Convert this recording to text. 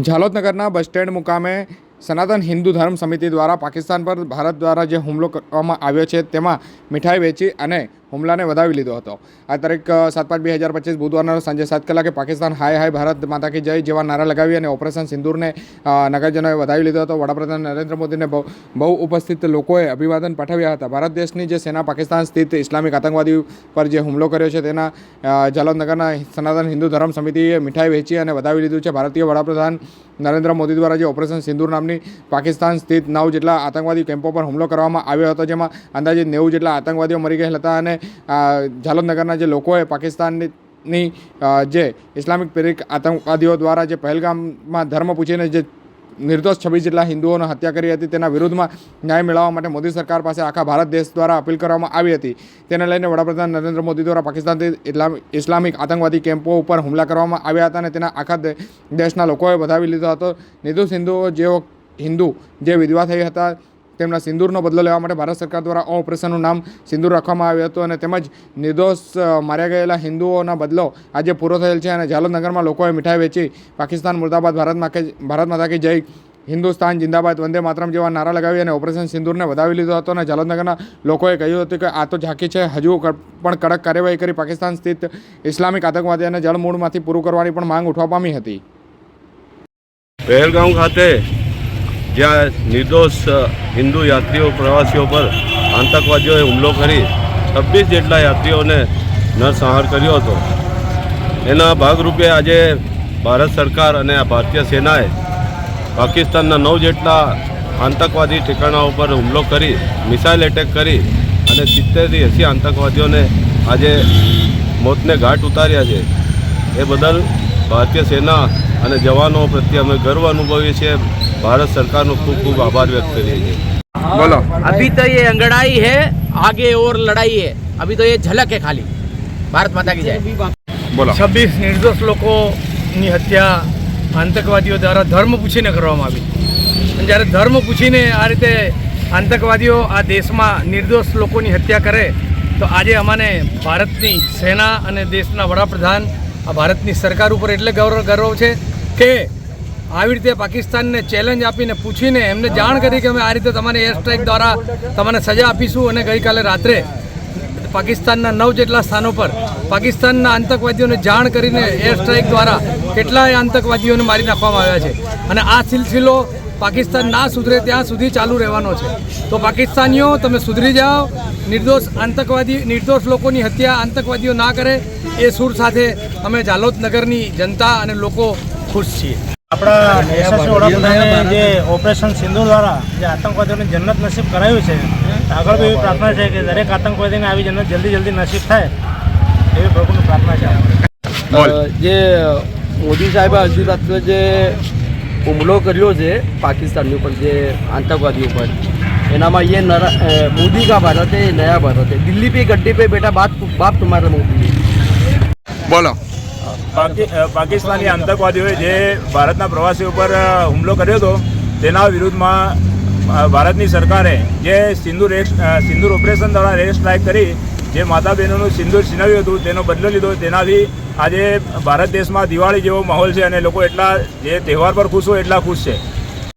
ઝાલોદનગરના bus stand મુકામે સનાતન હિન્દુ ધર્મ સમિતિ દ્વારા પાકિસ્તાન પર ભારત દ્વારા જે હુમલો કરવામાં આવ્યો છે, તેમાં મીઠાઈ વેચી અને હુમલાને વધાવી લીધો હતો. આ તારીખ સાત પાંચ બે હજાર પચીસ બુધવારના સાંજે સાત કલાકે પાકિસ્તાન હાય હાય ભારત માતા કી જય જેવા નારા લગાવી અને ઓપરેશન સિંદૂરને નગરજનોએ વધાવી લીધો હતો. વડાપ્રધાન નરેન્દ્ર મોદીને બહુ ઉપસ્થિત લોકોએ અભિવાદન પાઠવ્યા હતા. ભારત દેશની જે સેના પાકિસ્તાન સ્થિત ઇસ્લામિક આતંકવાદી પર જે હુમલો કર્યો છે તેના જાલોદનગરના સનાતન હિન્દુ ધર્મ સમિતિએ મીઠાઈ વેચી અને વધાવી લીધું છે. ભારતીય વડાપ્રધાન નરેન્દ્ર મોદી દ્વારા જે ઓપરેશન સિંદૂર નામની પાકિસ્તાન સ્થિત નવ જેટલા આતંકવાદી કેમ્પો પર હુમલો કરવામાં આવ્યો હતો, જેમાં અંદાજે નેવું જેટલા આતંકવાદીઓ મરી ગયા હતા અને આ, જાલોદનગરના જે લોકોએ પાકિસ્તાનની ની જે ઇસ્લામિક પ્રેરિત આતંકવાદીઓ દ્વારા જે પહેલગામમાં ધર્મ પૂછીને જે નિર્દોષ છવ્વીસ જેટલા હિન્દુઓને હત્યા કરી હતી તેના વિરુદ્ધમાં ન્યાય મેળવવા માટે મોદી સરકાર પાસે આખા ભારત દેશ દ્વારા અપીલ કરવામાં આવી હતી. તેને લઈને વડાપ્રધાન નરેન્દ્ર મોદી દ્વારા પાકિસ્તાનથી ઇસ્લામિક આતંકવાદી કેમ્પો ઉપર હુમલા કરવામાં આવ્યા હતા અને તેના આખા દેશના લોકોએ વધાવી લીધો હતો. નિર્દોષ હિન્દુઓ જેઓ હિન્દુ જે વિધવા થઈ હતા તેમના સિંદૂરનો બદલો લેવા માટે ભારત સરકાર દ્વારા આ ઓપરેશનનું નામ સિંદૂર રાખવામાં આવ્યું હતું અને તેમજ નિર્દોષ માર્યા ગયેલા હિન્દુઓના બદલો આજે પૂરો થયેલ છે અને જાલોદનગરમાં લોકોએ મીઠાઈ વેચી પાકિસ્તાન, મુર્દાબાદ, ભારત ભારત માતા કી જય, હિન્દુસ્તાન, જિંદાબાદ, વંદે માતરમ જેવા નારા લગાવી અને ઓપરેશન સિંદૂરને વધાવી લીધો હતો અને જાલોદનગરના લોકોએ કહ્યું હતું કે આ તો ઝાંકી છે, હજુ પણ કડક કાર્યવાહી કરી પાકિસ્તાન સ્થિત ઇસ્લામિક આતંકવાદીઓને જળમૂળમાંથી પૂરું કરવાની પણ માંગ ઉઠવા પામી હતી. પહેલગામ ખાતે જ્યાં નિર્દોષ હિન્દુ યાત્રીઓ, પ્રવાસીઓ પર આતંકવાદીઓએ હુમલો કરી છવ્વીસ જેટલા યાત્રીઓને નરસંહાર કર્યો હતો. એના ભાગરૂપે આજે ભારત સરકાર અને ભારતીય સેનાએ પાકિસ્તાનના નવ જેટલા આતંકવાદી ઠેકાણાઓ ઉપર હુમલો કરી, મિસાઇલ એટેક કરી અને સિત્તેરથી એંસી આતંકવાદીઓને આજે મોતને ઘાટ ઉતાર્યા છે. એ બદલ ભારતીય સેના અને જવાનો પ્રત્યે અમે ગર્વ અનુભવીએ છીએ. ભારત સરકારનો ખૂબ ખૂબ આભાર વ્યક્ત કરીએ છીએ. બોલો. અભી તો એ અંગડાઈ હે આગે ઓર લડાઈ હે. અભી તો એ ઝલક હે ખાલી. ભારત માતા કી જય. બોલો. છવ્વીસ નિર્દોષ લોકોની હત્યા આતંકવાદીઓ દ્વારા ધર્મ પૂછીને કરવામાં આવી. અને જ્યારે ધર્મ પૂછીને આ રીતે આતંકવાદીઓ આ દેશમાં નિર્દોષ લોકોની હત્યા કરે તો આજે અમને ભારતની સેના અને દેશના વડાપ્રધાન આ ભારતની સરકાર ઉપર એટલે ગૌરવ ગૌરવ છે કે આવી રીતે પાકિસ્તાનને ચેલેન્જ આપીને પૂછીને એમને જાણ કરી કે અમે આ રીતે તમારે એર સ્ટ્રાઇક દ્વારા તમને સજા આપીશું અને ગઈકાલે રાત્રે પાકિસ્તાનના નવ જેટલા સ્થાનો પર પાકિસ્તાનના આતંકવાદીઓને જાણ કરીને એર સ્ટ્રાઇક દ્વારા કેટલાય આતંકવાદીઓને મારી નાખવામાં આવ્યા છે. અને આ સિલસિલો પાકિસ્તાન ના સુધરે ત્યાં સુધી ચાલુ રહેવાનો છે. તો પાકિસ્તાનીઓ, તમે સુધરી જાઓ. નિર્દોષ આતંકવાદી, નિર્દોષ લોકોની હત્યા આતંકવાદીઓ ના કરે. એ સૂર સાથે અમે જાલોદ નગરની જનતા અને લોકો ખુશ છીએ. આપણા યશસ્વી વડાપ્રધાને જે ઓપરેશન સિંધુ દ્વારા જે આતંકવાદીઓને જન્નત નસીબ કરાવ્યું છે આગળ બી એવી પ્રાર્થના છે કે દરેક આતંકવાદીને આવી જન્નત જલ્દી જલ્દી નસીબ થાય એવી પ્રભુની પ્રાર્થના છે બોલ જે મોદી સાહેબે અડધી રાત્રે જે હુમલો કર્યો છે પાકિસ્તાનની ઉપર જે આતંકવાદી ઉપર એનામાં ये नरा अ, मोदी का भारत है नया भारत है दिल्ली पे गड्ढे पे बेटा बात बाप तुम्हारा मोदी है બોલો પાકી અ, પાકિસ્તાની આતંકવાદીઓએ જે ભારતના પ્રવાસીઓ ઉપર હુમલો કર્યો હતો, તેના વિરુદ્ધમાં ભારતની સરકારે જે સિંદૂર સિંદૂર ઓપરેશન દ્વારા રેડ સ્ટ્રાઇક કરી, જે માતા બહેનોનું સિંદૂર છીનવ્યું હતું, તેનો બદલો લીધો. તેનાથી આજે ભારત દેશમાં દિવાળી જેવો માહોલ છે અને લોકો એટલા જે તહેવાર પર ખુશ હોય એટલા ખુશ છે.